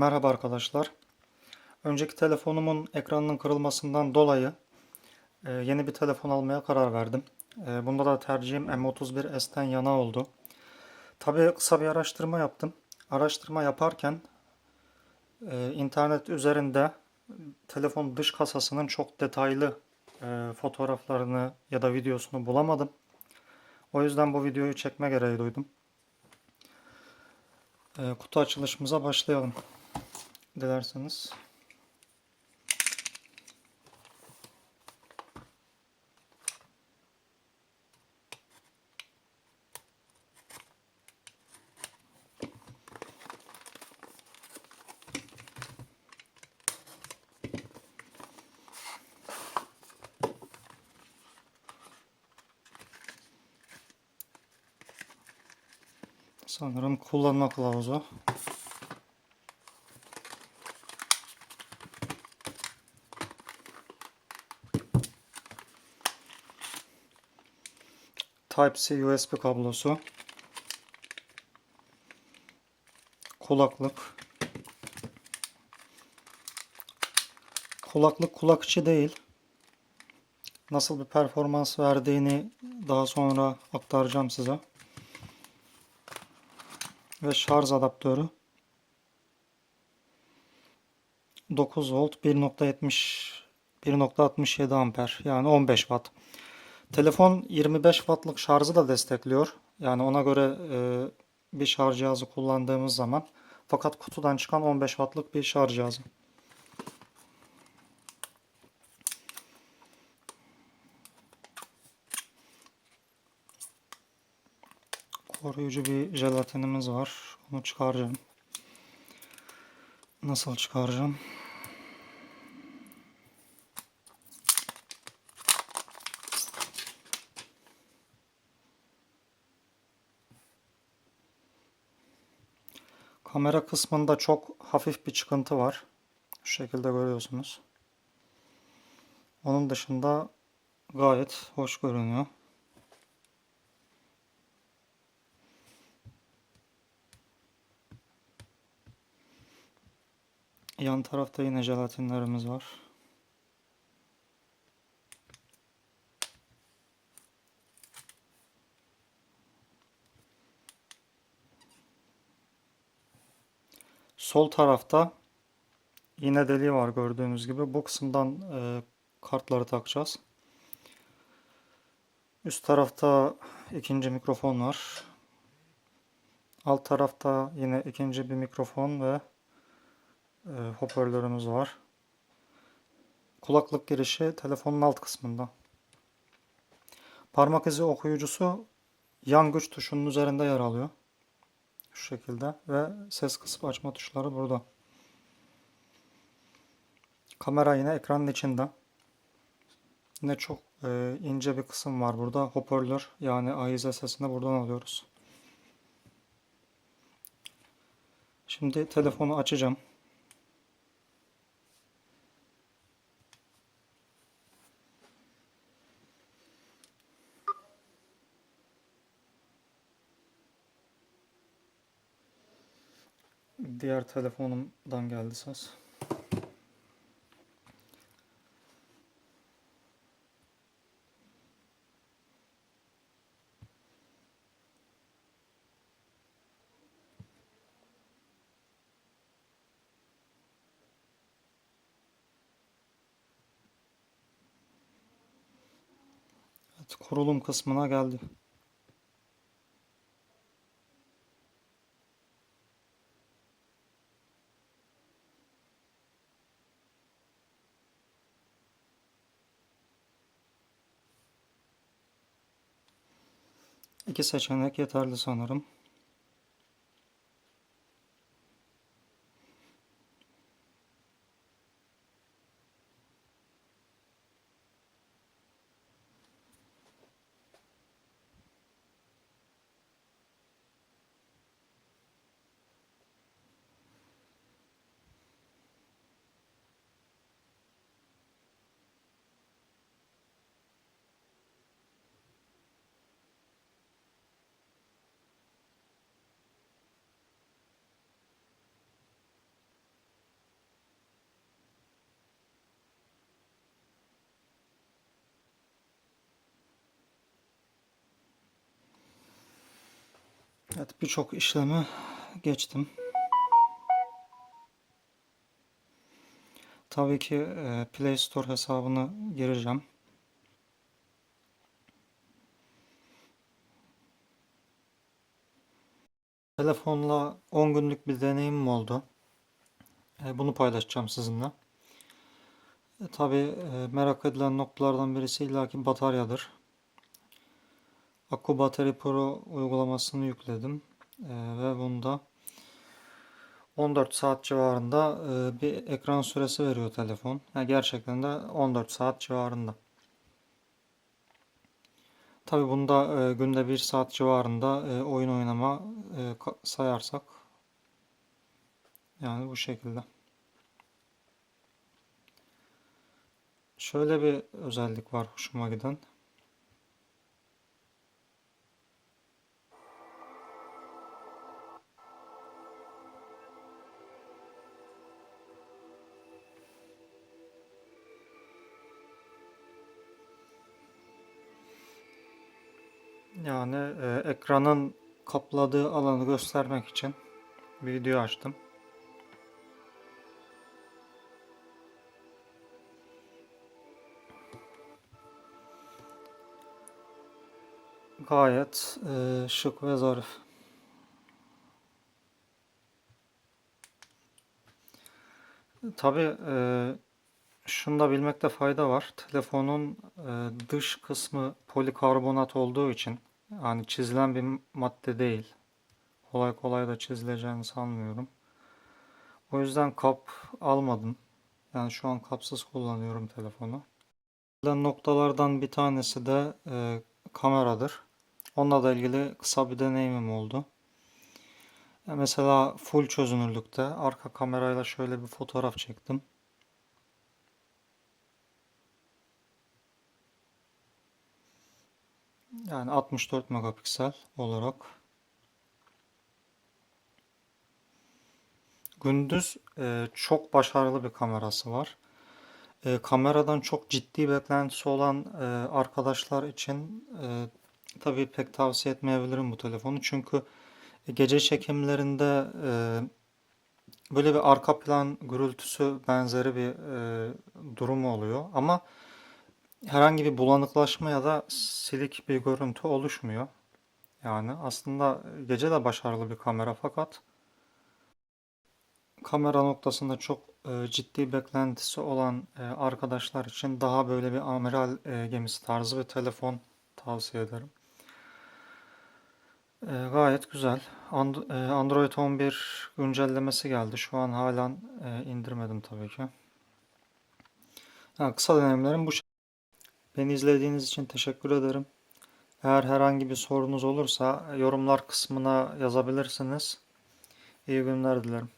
Merhaba arkadaşlar. Önceki telefonumun ekranının kırılmasından dolayı e, yeni bir telefon almaya karar verdim. E, bunda da tercihim M31S'ten yana oldu. Tabii kısa bir araştırma yaptım. Araştırma yaparken e, internet üzerinde telefon dış kasasının çok detaylı fotoğraflarını ya da videosunu bulamadım. O yüzden bu videoyu çekme gereği duydum. Kutu açılışımıza başlayalım. Dilerseniz. Sanırım kullanma kılavuzu. Type-C USB kablosu. Kulaklık. Kulaklık kulak içi değil. Nasıl bir performans verdiğini daha sonra aktaracağım size. Ve şarj adaptörü. 9 volt 1.70 1.67 amper yani 15 watt. Telefon 25 wattlık şarjı da destekliyor. Yani ona göre e, bir şarj cihazı kullandığımız zaman fakat kutudan çıkan 15 wattlık bir şarj cihazı. Koruyucu bir jelatinimiz var. Onu çıkaracağım. Nasıl çıkaracağım? Kamera kısmında çok hafif bir çıkıntı var. Şu şekilde görüyorsunuz. Onun dışında gayet hoş görünüyor. Yan tarafta yine jelatinlerimiz var. Sol tarafta iğne deliği var gördüğünüz gibi. Bu kısımdan e, kartları takacağız. Üst tarafta ikinci mikrofon var. Alt tarafta yine ikinci bir mikrofon ve e, hoparlörümüz var. Kulaklık girişi telefonun alt kısmında. Parmak izi okuyucusu yan güç tuşunun üzerinde yer alıyor. Şu şekilde ve ses kısıp açma tuşları burada. Kamera yine ekranın içinde. Yine çok e, ince bir kısım var burada. Hoparlör yani ahize sesini buradan alıyoruz. Şimdi telefonu açacağım. Diğer telefonumdan geldi ses. Evet, kurulum kısmına geldi. İki seçenek yeterli sanırım. Evet birçok işlemi geçtim. Tabii ki e, Play Store hesabını gireceğim. Telefonla 10 günlük bir deneyimim oldu. E, Bunu paylaşacağım sizinle. E, tabii merak edilen noktalardan birisi illaki bataryadır. Akku Battery Pro uygulamasını yükledim. E, ve bunda 14 saat civarında e, bir ekran süresi veriyor telefon. Yani gerçekten de 14 saat civarında. Tabii bunda e, günde 1 saat civarında e, oyun oynama e, sayarsak yani bu şekilde. Şöyle bir özellik var hoşuma giden. Yani e, ekranın kapladığı alanı göstermek için video açtım. Gayet e, şık ve zarif. Tabii e, şunu da bilmekte fayda var. Telefonun e, dış kısmı polikarbonat olduğu için yani çizilen bir madde değil. Kolay kolay da çizileceğini sanmıyorum. O yüzden kap almadım. Yani şu an kapsız kullanıyorum telefonu. Noktalardan bir tanesi de e, kameradır. Onunla da ilgili kısa bir deneyimim oldu. Ya mesela full çözünürlükte arka kamerayla şöyle bir fotoğraf çektim. Yani 64 megapiksel olarak. Gündüz e, çok başarılı bir kamerası var. E, kameradan çok ciddi beklentisi olan e, arkadaşlar için e, tabii pek tavsiye etmeyebilirim bu telefonu. Çünkü gece çekimlerinde e, böyle bir arka plan gürültüsü benzeri bir e, durum oluyor. Ama herhangi bir bulanıklaşma ya da silik bir görüntü oluşmuyor. Yani aslında gece de başarılı bir kamera fakat kamera noktasında çok e, ciddi beklentisi olan e, arkadaşlar için daha böyle bir amiral e, gemisi tarzı bir telefon tavsiye ederim. Gayet güzel. And- Android 11 güncellemesi geldi. Şu an halen indirmedim tabii ki. Yani kısa deneyimlerim bu. şekilde. Beni izlediğiniz için teşekkür ederim. Eğer herhangi bir sorunuz olursa yorumlar kısmına yazabilirsiniz. İyi günler dilerim.